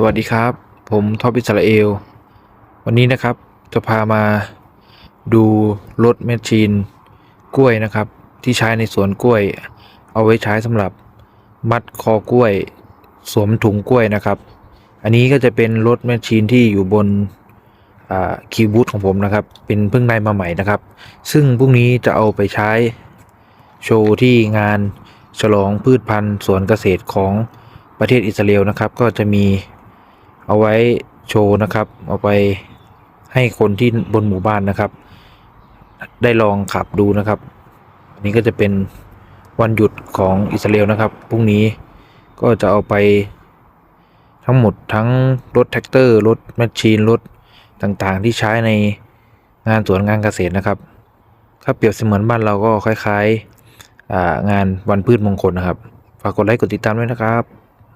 สวัสดีครับ ผมท็อปอิสราเอล วันนี้นะครับจะพามาดูรถแมชชีนกล้วยนะครับ ที่ใช้ในสวนกล้วย เอาไว้ใช้สำหรับมัดคอกล้วย สวมถุงกล้วยนะครับ อันนี้ก็จะเป็นรถแมชชีนที่อยู่บนคีย์บูธของผมนะครับ เป็นเพิ่งได้มาใหม่นะครับ ซึ่งพรุ่งนี้จะเอาไปใช้โชว์ที่งานฉลองพืชพันธุ์สวนเกษตรของประเทศอิสราเอลนะครับ ก็จะมี เอาไว้โชว์นะครับ เอาไปให้คนที่บนหมู่บ้านนะครับ ได้ลองขับดูนะครับอันนี้ก็จะเป็นวันหยุดของอิสราเอลนะครับพรุ่งนี้ก็จะเอาไปทั้งหมดทั้งรถแท็กเตอร์รถแมชชีนรถต่างๆ ที่ใช้ในงานสวนงานเกษตรนะครับถ้าเปรียบเสมือนบ้านเราก็คล้ายๆงานวันพืชมงคลนะครับ ฝากกดไลค์กดติดตามด้วยนะครับ